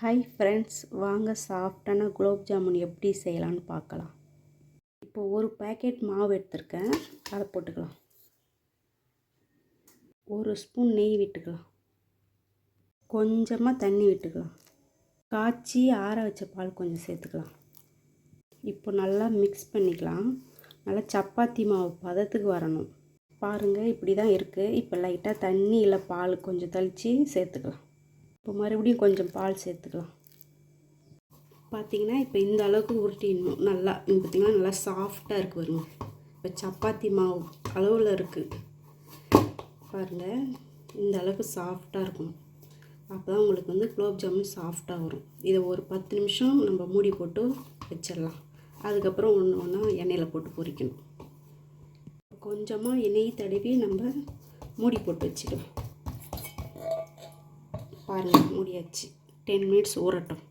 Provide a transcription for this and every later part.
Hi friends வாங்க சாஃப்டான குலோப் ஜாமுன் எப்படி செய்யலான்னு பார்க்கலாம். இப்போ ஒரு பேக்கெட் மாவு எடுத்திருக்கேன். அதை போட்டுக்கலாம். ஒரு ஸ்பூன் நெய் விட்டுக்கலாம். கொஞ்சமாக தண்ணி விட்டுக்கலாம். காய்ச்சி ஆற வச்ச பால் கொஞ்சம் சேர்த்துக்கலாம். இப்போ நல்லா மிக்ஸ் பண்ணிக்கலாம். நல்லா சப்பாத்தி மாவு பதத்துக்கு வரணும். பாருங்கள் இப்படி தான் இருக்குது இப்போ லைட்டாக தண்ணி இல்லை பால் கொஞ்சம் தெளித்து சேர்த்துக்கலாம். இப்போ மறுபடியும் கொஞ்சம் பால் சேர்த்துக்கலாம். பார்த்திங்கன்னா இப்போ இந்த அளவுக்கு உருட்டிடணும் நல்லா பார்த்திங்கன்னா நல்லா சாஃப்டாக இருக்குது வருங்க இப்போ சப்பாத்தி மாவு அளவில் இருக்குது பாருங்கள் இந்த அளவுக்கு சாஃப்டாக இருக்கும். அப்போ தான் உங்களுக்கு வந்து குலோப் ஜாமுன் சாஃப்டாக வரும். இதை ஒரு பத்து நிமிஷம் நம்ம மூடி போட்டு வச்சிடலாம். அதுக்கப்புறம் ஒன்று ஒன்றா எண்ணெயில் போட்டு பொரிக்கணும். கொஞ்சமாக எண்ணெய் தடவி நம்ம மூடி போட்டு வச்சுக்கலாம் பாருங்கள் மூடியாச்சு. டென் மினிட்ஸ் ஊறட்டும்.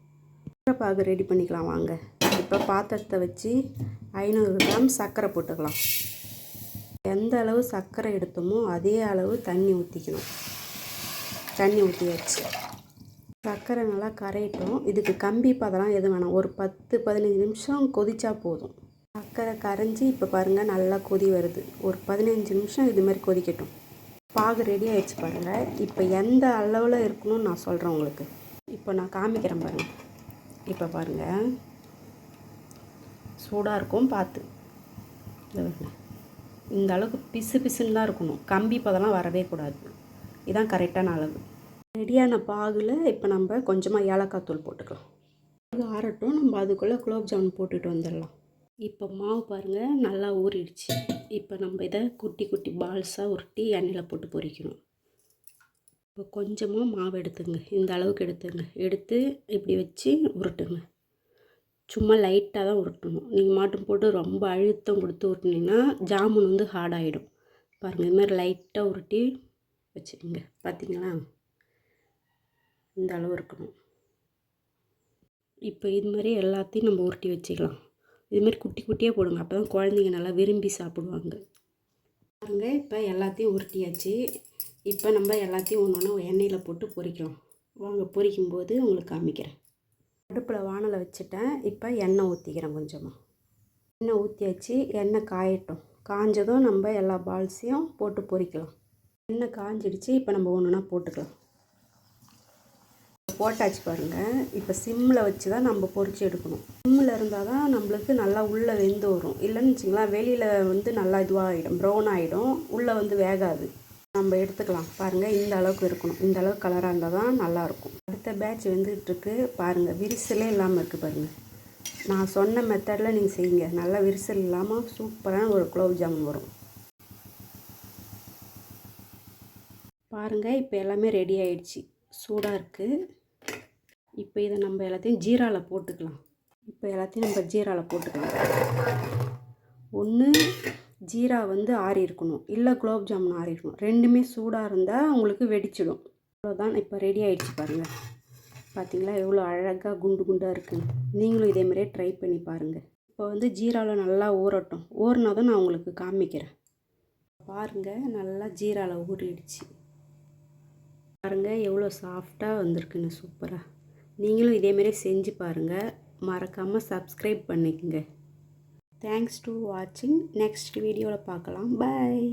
பாகு ரெடி பண்ணிக்கலாம் வாங்க. இப்போ பாத்திரத்தை வச்சு ஐநூறு கிராம் சர்க்கரை போட்டுக்கலாம். எந்த அளவு சர்க்கரை எடுத்தோமோ அதே அளவு தண்ணி ஊற்றிக்கணும் தண்ணி ஊற்றியாச்சு சர்க்கரை நல்லா கரையட்டும். இதுக்கு கம்பி பதெல்லாம் எதுவும் வேணாம். ஒரு பத்து பதினஞ்சு நிமிஷம் கொதிச்சா போதும். சர்க்கரை கரைஞ்சி இப்போ பாருங்கள் நல்லா கொதி வருது. ஒரு பதினஞ்சு நிமிஷம் இது மாதிரி கொதிக்கட்டும். பாகு ரெடி ஆகிடுச்சு பாருங்கள் இப்போ எந்த அளவில் இருக்கணும்னு நான் சொல்கிறேன் உங்களுக்கு. இப்போ நான் காமிக்கிறேன் பாருங்கள் இப்போ பாருங்கள் சூடாக இருக்கும் பார்த்து. இந்த அளவுக்கு பிசு பிசுன்னு தான் இருக்கணும். கம்பி பதெல்லாம் வரவே கூடாது. இதுதான் கரெக்டான அளவு. ரெடியான பாகில் இப்போ நம்ம கொஞ்சமாக ஏலக்காய் தூள் போட்டுக்கலாம். அது ஆறட்டும். நம்ம அதுக்குள்ளே குலோப் ஜாமுன் போட்டுட்டு வந்துடலாம். இப்போ மாவு பாருங்கள் நல்லா ஊறிடுச்சு. இப்போ நம்ம இதை குட்டி குட்டி பால்ஸாக உருட்டி எண்ணெயில் போட்டு பொரிக்கணும். இப்போ கொஞ்சமாக மாவு எடுத்துங்க. இந்த அளவுக்கு எடுத்துங்க. எடுத்து இப்படி வச்சு உருட்டுங்க. சும்மா லைட்டாக தான் உருட்டணும். நீங்கள் மாட்டும் போட்டு ரொம்ப அழுத்தம் கொடுத்து உருட்டினீங்கன்னா ஜாமுன் வந்து ஹார்டாகிடும் பாருங்கள் இது மாதிரி லைட்டாக உருட்டி வச்சுக்கோங்க. பார்த்தீங்களா இந்த அளவு இருக்கணும். இப்போ இது மாதிரி எல்லாத்தையும் நம்ம உருட்டி வச்சுக்கலாம். இதுமாரி குட்டி குட்டியாக போடுங்க. அப்போ தான் குழந்தைங்க நல்லா விரும்பி சாப்பிடுவாங்க. பாருங்க இப்போ எல்லாத்தையும் உருட்டியாச்சு. இப்போ நம்ம எல்லாத்தையும் ஒன்று ஒன்று எண்ணெயில் போட்டு பொறிக்கலாம் வாங்க பொரிக்கும்போது உங்களுக்கு காமிக்கிறேன். அடுப்பில் வானலை வச்சுட்டேன். இப்போ எண்ணெய் ஊற்றிக்கிறேன் கொஞ்சமாக எண்ணெய் ஊற்றியாச்சு எண்ணெய் காயட்டும். காஞ்சதும் நம்ம எல்லா பால்ஸையும் போட்டு பொரிக்கலாம். எண்ணெய் காஞ்சிடுச்சு. இப்போ நம்ம ஒன்று ஒன்றா போட்டுக்கலாம். போட்டாச்சு பாருங்கள் இப்போ சிம்மில் வச்சு தான் நம்ம பொறிச்சு எடுக்கணும். சிம்மில் இருந்தால் தான் நம்மளுக்கு நல்லா உள்ளே வெந்து வரும். இல்லைன்னு வச்சிங்களா வெளியில் வந்து நல்லா இதுவாக ஆகிடும் ப்ரௌன் ஆகிடும் உள்ளே வந்து வேகாது. நம்ம எடுத்துக்கலாம். பாருங்கள் இந்த அளவுக்கு இருக்கணும். இந்த அளவுக்கு கலராக இருந்தால் தான் நல்லாயிருக்கும் அடுத்த பேட்ச் வெந்துகிட்ருக்கு பாருங்கள் விரிசலே இல்லாமல் இருக்குது பாருங்கள் நான் சொன்ன மெத்தடில் நீங்கள் செய்யுங்க. நல்லா விரிசல் இல்லாமல் சூப்பரான ஒரு குலோப் ஜாமுன் வரும். பாருங்கள் இப்போ எல்லாமே ரெடி ஆயிடுச்சு. சூடாக இருக்குது இப்போ இதை நம்ம எல்லாத்தையும் ஜீராவில் போட்டுக்கலாம். இப்போ எல்லாத்தையும் நம்ம ஜீராவில் போட்டுக்கலாம். ஒன்று ஜீரா வந்து ஆறி இருக்கணும். இல்லை குலோப் ஜாமுன் ஆறி இருக்கணும். ரெண்டுமே சூடாக இருந்தால் உங்களுக்கு வெடிச்சிடும். அவ்வளோதான் இப்போ ரெடி ஆகிடுச்சு பாருங்கள் பார்த்தீங்களா எவ்வளோ அழகாக குண்டு குண்டாக இருக்குன்னு நீங்களும் இதேமாதிரியே ட்ரை பண்ணி பாருங்கள் இப்போ வந்து ஜீராவில் நல்லா ஊறட்டும். ஊறினா தான் நான் உங்களுக்கு காமிக்கிறேன். பாருங்கள் நல்லா ஜீராவில் ஊறிடுச்சு. பாருங்கள் எவ்வளோ சாஃப்டாக வந்திருக்குன்னு சூப்பராக நீங்களும் இதேமாரி செஞ்சு பாருங்கள் மறக்காமல் சப்ஸ்கிரைப் பண்ணிக்கோங்க. தேங்க்ஸ் டு வாட்சிங் நெக்ஸ்ட் வீடியோவில் பார்க்கலாம் பாய்